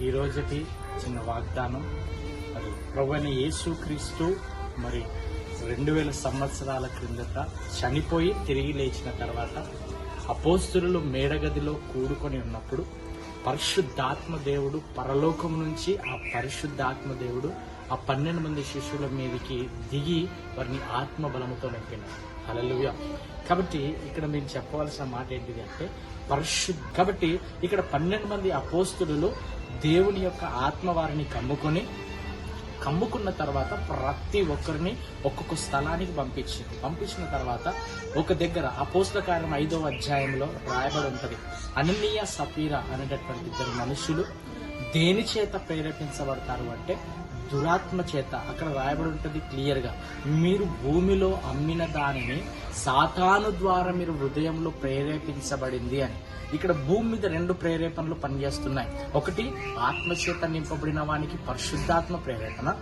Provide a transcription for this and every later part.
ఈరోజుకి చిన్న వాగ్దానం. మరి ప్రభుని యేసు క్రీస్తు మరి రెండు వేల సంవత్సరాల క్రిందట చనిపోయి తిరిగి లేచిన తర్వాత అపోస్తులు మేడగదిలో కూడుకొని ఉన్నప్పుడు పరిశుద్ధాత్మ దేవుడు పరలోకం నుంచి ఆ పరిశుద్ధాత్మ దేవుడు ఆ పన్నెండు మంది శిష్యుల మీదకి దిగి వారిని ఆత్మ బలముతో నింపినారు హల్లెలూయా. కాబట్టి ఇక్కడ మీరు చెప్పవలసిన మాట ఏంటిది అంటే పరిశుద్ధ కాబట్టి ఇక్కడ పన్నెండు మంది అపోస్తులు దేవుని యొక్క ఆత్మ వారిని కమ్ముకొని కమ్ముకున్న తర్వాత ప్రతి ఒక్కరిని ఒక్కొక్క స్థలానికి పంపించింది. పంపించిన తర్వాత ఒక దగ్గర అపోస్ల కార్యం ఐదవ అధ్యాయంలో రాయబడి ఉంటుంది అననీయ సపీర అనేటటువంటి ఇద్దరు మనుషులు దేని చేత ప్రేరేపించబడతారు అంటే దురాత్మ చేత అక్కడ రాయబడి ఉంటుంది క్లియర్గా మీరు భూమిలో అమ్మిన దానిని సాతాను ద్వారా మీరు హృదయంలో ప్రేరేపించబడింది అని. ఇక్కడ భూమి మీద రెండు ప్రేరేపణలు పనిచేస్తున్నాయి. ఒకటి ఆత్మచేత నింపబడిన వానికి పరిశుద్ధాత్మ ప్రేరేపణ.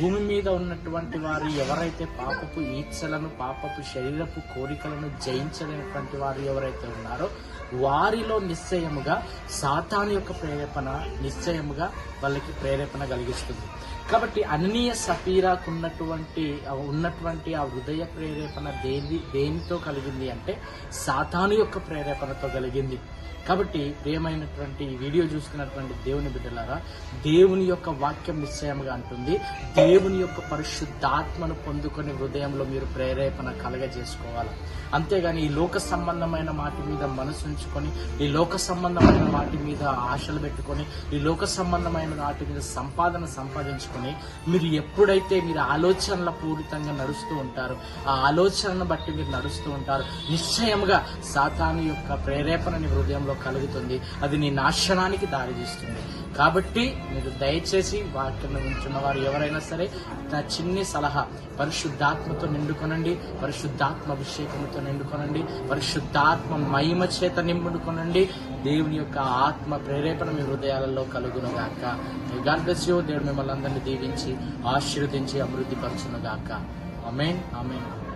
భూమి మీద ఉన్నటువంటి వారు ఎవరైతే పాపపు ఈచ్ఛలను పాపపు శరీరపు కోరికలను జయించలేనటువంటి వారు ఎవరైతే ఉన్నారో వారిలో నిశ్చయముగా సాతాను యొక్క ప్రేరేపణ నిశ్చయముగా వాళ్ళకి ప్రేరేపణ కలిగిస్తుంది. కాబట్టి అన్నీయ సఫీరాకు ఉన్నటువంటి ఆ ఉన్నటువంటి ఆ హృదయ ప్రేరేపణ దేని దేనితో కలిగింది అంటే సాతాను యొక్క ప్రేరేపణతో కలిగింది. కాబట్టి ప్రియమైనటువంటి ఈ వీడియో చూసుకున్నటువంటి దేవుని బిడ్డలారా దేవుని యొక్క వాక్యం నిశ్చయముగా అంటుంది దేవుని యొక్క పరిశుద్ధాత్మను పొందుకొని హృదయంలో మీరు ప్రేరేపణ కలగజేసుకోవాలి. అంతేగాని ఈ లోక సంబంధమైన వాటి మీద మనసు ఉంచుకొని ఈ లోక సంబంధమైన వాటి మీద ఆశలు పెట్టుకొని ఈ లోక సంబంధమైన వాటి మీద సంపాదన సంపాదించుకొని మీరు ఎప్పుడైతే మీరు ఆలోచనల పూరితంగా నడుస్తూ ఉంటారో ఆ ఆలోచనను బట్టి మీరు నడుస్తూ ఉంటారు నిశ్చయముగా సాతాను యొక్క ప్రేరేపణ నీ హృదయంలో కలుగుతుంది. అది నీ నాశనానికి దారితీస్తుంది. కాబట్టి మీరు దయచేసి వాటిని ఉంటున్న వారు ఎవరైనా సరే నా చిన్ని సలహా పరిశుద్ధాత్మతో నిండుకొనండి పరిశుద్ధాత్మ అభిషేకంతో నిండుకొనండి పరిశుద్ధాత్మ మహిమ చేత నింపుకొనండి దేవుని యొక్క ఆత్మ ప్రేరేపణ మీ హృదయాలలో కలుగునుగాక. గాడ్ బ్లెస్ యూ దేవుడు మిమ్మల్ని అందరినీ దీవించి ఆశీర్వదించి అభివృద్ధి పరచునుగాక. అమేన్ అమేన్